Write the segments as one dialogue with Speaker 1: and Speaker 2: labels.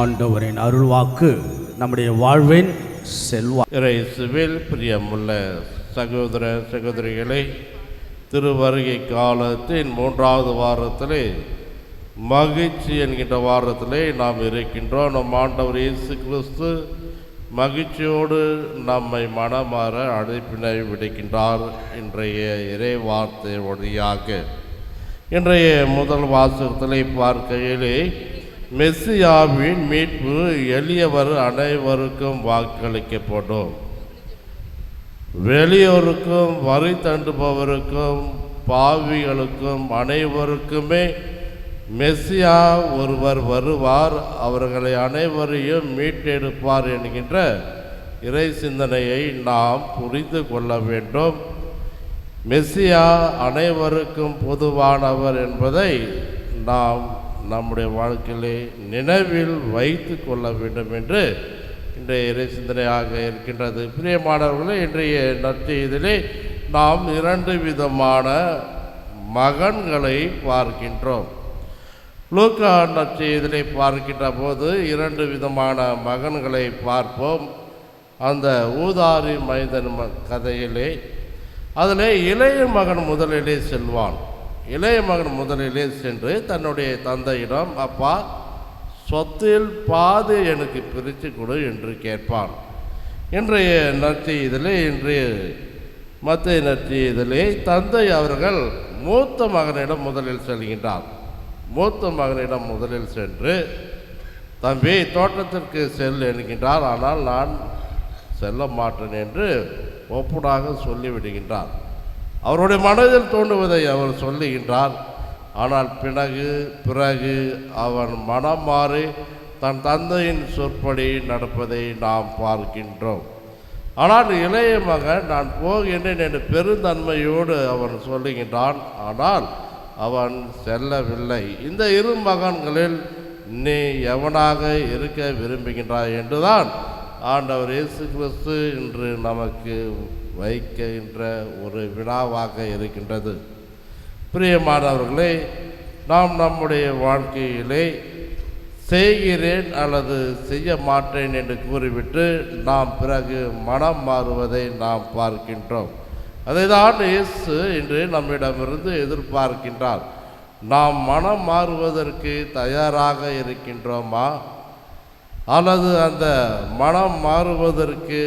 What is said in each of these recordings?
Speaker 1: ஆண்டவரின் அருள்வாக்கு நம்முடைய வாழ்வின் செல்வா
Speaker 2: இறைசுவில் பிரியமுள்ள சகோதர சகோதரிகளை திருவருகை காலத்தின் மூன்றாவது வாரத்திலே மகிழ்ச்சி என்கின்ற வாரத்திலே நாம் இருக்கின்றோம். நம் ஆண்டவர் இயேசு கிறிஸ்து மகிழ்ச்சியோடு நம்மை மனமாற அழைப்பினை விடுக்கின்றார். இன்றைய இறை வார்த்தை வழியாக. இன்றைய முதல் வாசகத்திலே பார்க்கையிலே மெஸ்ஸியாவின் மீட்பு எளியவர் அனைவருக்கும் வாக்களிக்கப்படும். வெளியோருக்கும் வரி தண்டுபவருக்கும் பாவிகளுக்கும் அனைவருக்குமே மெஸ்ஸியா ஒருவர் வருவார். அவர்களை அனைவரையும் மீட்டெடுப்பார் என்கின்ற இறை சிந்தனையை நாம் புரிந்து கொள்ள வேண்டும். மெஸ்ஸியா அனைவருக்கும் பொதுவானவர் என்பதை நாம் நம்முடைய வாழ்க்கையிலே நினைவில் வைத்து கொள்ள வேண்டும் என்று இன்றைய இறை சிந்தனையாக இருக்கின்றது. பிரியமானவர்களே இன்றைய நற்செய்தியிலே நாம் இரண்டு விதமான மகன்களை பார்க்கின்றோம். லூக்கா நற்செய்தியிலே பார்க்கின்ற போது இரண்டு விதமான மகன்களை பார்ப்போம். அந்த ஊதாரி மைந்தன் கதையிலே அதில் இளைய மகன் முதலிலே செல்வான். இளைய மகன் முதலிலே சென்று தன்னுடைய தந்தையிடம் அப்பா சொத்தில் பாது எனக்கு பிரித்து கொடு என்று கேட்பான். இன்றைய நற்செய்தியிலே இன்றைய மத்திய நற்செய்தியிலே தந்தை அவர்கள் மூத்த மகனிடம் முதலில் செல்கின்றார். மூத்த மகனிடம் முதலில் சென்று தம்பி தோட்டத்திற்கு செல் என்கின்றார். ஆனால் நான் செல்ல மாட்டேன் என்று ஒப்புடாக சொல்லிவிடுகின்றார். அவருடைய மனதில் தோன்றுவதை அவர் சொல்லுகின்றார். ஆனால் பிறகு பிறகு அவன் மனம் மாறி தன் தந்தையின் சொற்படி நடப்பதை நாம் பார்க்கின்றோம். ஆனால் இளைய மகன் நான் போகின்றேன் என்று பெருந்தன்மையோடு அவன் சொல்லுகின்றான். ஆனால் அவன் செல்லவில்லை. இந்த இரு மகன்களில் நீ எவனாக இருக்க விரும்புகின்றாய் என்றுதான் ஆண்டவர் இயேசு கிறிஸ்து இன்று நமக்கு வைக்கின்ற ஒரு விழாவாக இருக்கின்றது. பிரியமானவர்களே நாம் நம்முடைய வாழ்க்கையிலே செய்கிறேன் அல்லது செய்ய மாட்டேன் என்று கூறிவிட்டு நாம் பிறகு மனம் மாறுவதை நாம் பார்க்கின்றோம். அதை தான் இயேசு இன்று நம்மிடமிருந்து எதிர்பார்க்கின்றார். நாம் மனம் மாறுவதற்கு தயாராக இருக்கின்றோமா? அல்லது அந்த மனம் மாறுவதற்கு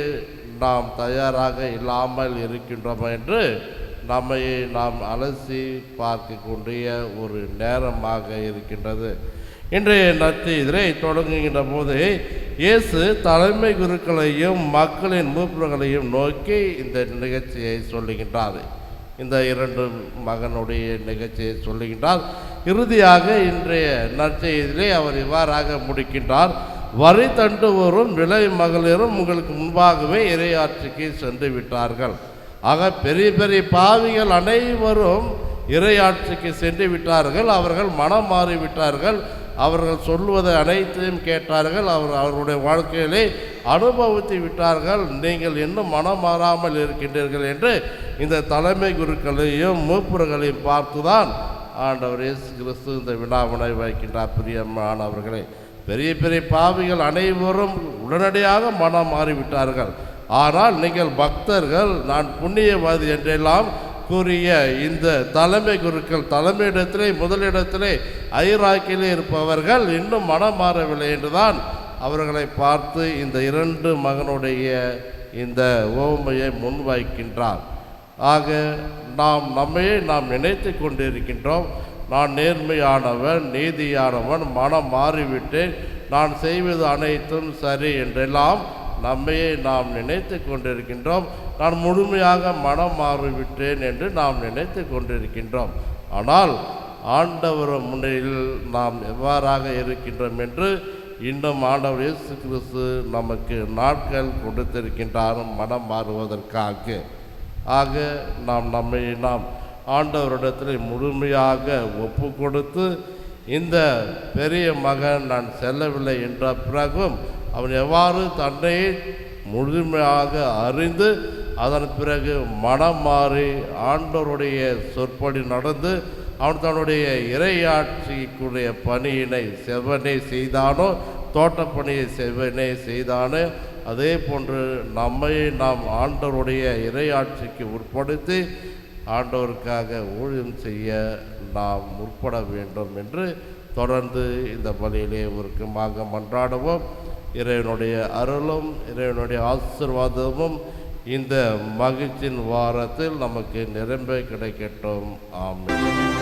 Speaker 2: நாம் தயாராக இல்லாமல் இருக்கின்றோம் என்று நம்மை நாம் அலசி பார்க்கக்கூடிய ஒரு நேரமாக இருக்கின்றது. இன்றைய நற்செய்தியை தொடங்குகின்ற போது இயேசு தலைமை குருக்களையும் மக்களின் மூப்பர்களையும் நோக்கி இந்த நிகழ்ச்சியை சொல்லுகின்றார். இந்த இரண்டு மகனுடைய நிகழ்ச்சியை சொல்லுகின்றார். இறுதியாக இன்றைய நற்செய்தியிலே அவர் இவ்வாறாக முடிக்கின்றார். வரி தண்டுவோரும் விலை மகளிரும் உங்களுக்கு முன்பாகவே இறையாட்சிக்கு சென்று விட்டார்கள். ஆக பெரிய பெரிய பாவிகள் அனைவரும் இறையாட்சிக்கு சென்று விட்டார்கள். அவர்கள் மனம் மாறிவிட்டார்கள் அவர்கள் சொல்வதை அனைத்தையும் கேட்டார்கள். அவர் அவருடைய வாழ்க்கையிலே அனுபவித்து விட்டார்கள். நீங்கள் இன்னும் மனம் மாறாமல் இருக்கின்றீர்கள் என்று இந்த தலைமை குருக்களையும் மூப்புர்களையும் பார்த்துதான் ஆண்டவர் இயேசு கிறிஸ்து இந்த வினாவினை வைக்கின்றார். பிரியமானவர்களே பெரிய பெரிய பாவிகள் அனைவரும் உடனடியாக மனம் மாறிவிட்டார்கள். ஆனால் நீங்கள் பக்தர்கள் நான் புண்ணியவாதி என்றெல்லாம் கூறிய இந்த தலைமை குருக்கள் தலைமையிடத்திலே முதலிடத்திலே ஐராக்கிலே இருப்பவர்கள் இன்னும் மனம் மாறவில்லை என்றுதான் அவர்களை பார்த்து இந்த இரண்டு மகனுடைய இந்த ஓமையை முன்வைக்கின்றார். ஆக நாம் நம்மையே நாம் நினைத்து கொண்டிருக்கின்றோம். நான் நேர்மையானவன் நீதியானவன் மனம் மாறிவிட்டேன். நான் செய்வது அனைத்தும் சரி என்றெல்லாம் நம்மையே நாம் நினைத்து கொண்டிருக்கின்றோம். நான் முழுமையாக மனம் மாறிவிட்டேன் என்று நாம் நினைத்து கொண்டிருக்கின்றோம். ஆனால் ஆண்டவர் முன்னிலையில் நாம் எவ்வாறாக இருக்கின்றோம் என்று இன்னும் ஆண்டவர் இயேசு கிறிஸ்து நமக்கு நாட்கள் கொடுத்திருக்கின்றார் மனம் மாறுவதற்காக. ஆக நாம் நம்மை நாம் ஆண்டவரிடத்தில் முழுமையாக ஒப்பு கொடுத்து இந்த பெரிய மகன் நான் செல்லவில்லை என்ற பிறகும் அவன் எவ்வாறு தன்னை முழுமையாக அறிந்து அதன் பிறகு மனம் மாறி ஆண்டவருடைய சொற்படி நடந்து அவன் தன்னுடைய இறையாட்சிக்குரிய பணியினை செவ்வனே செய்தானோ தோட்டப்பணியை செவ்வனே செய்தானோ அதே போன்று நம்மை நாம் ஆண்டவருடைய இறையாட்சிக்கு உட்படுத்தி ஆண்டவருக்காக ஊழியம் செய்ய நாம் முற்பட வேண்டும் என்று தொடர்ந்து இந்த பலியிலே உருக்கமாக மன்றாடுவோம். இறைவனுடைய அருளும் இறைவனுடைய ஆசீர்வாதமும் இந்த மகிழ்ச்சியின் வாரத்தில் நமக்கு நிரம்ப கிடைக்கட்டும். ஆமாம்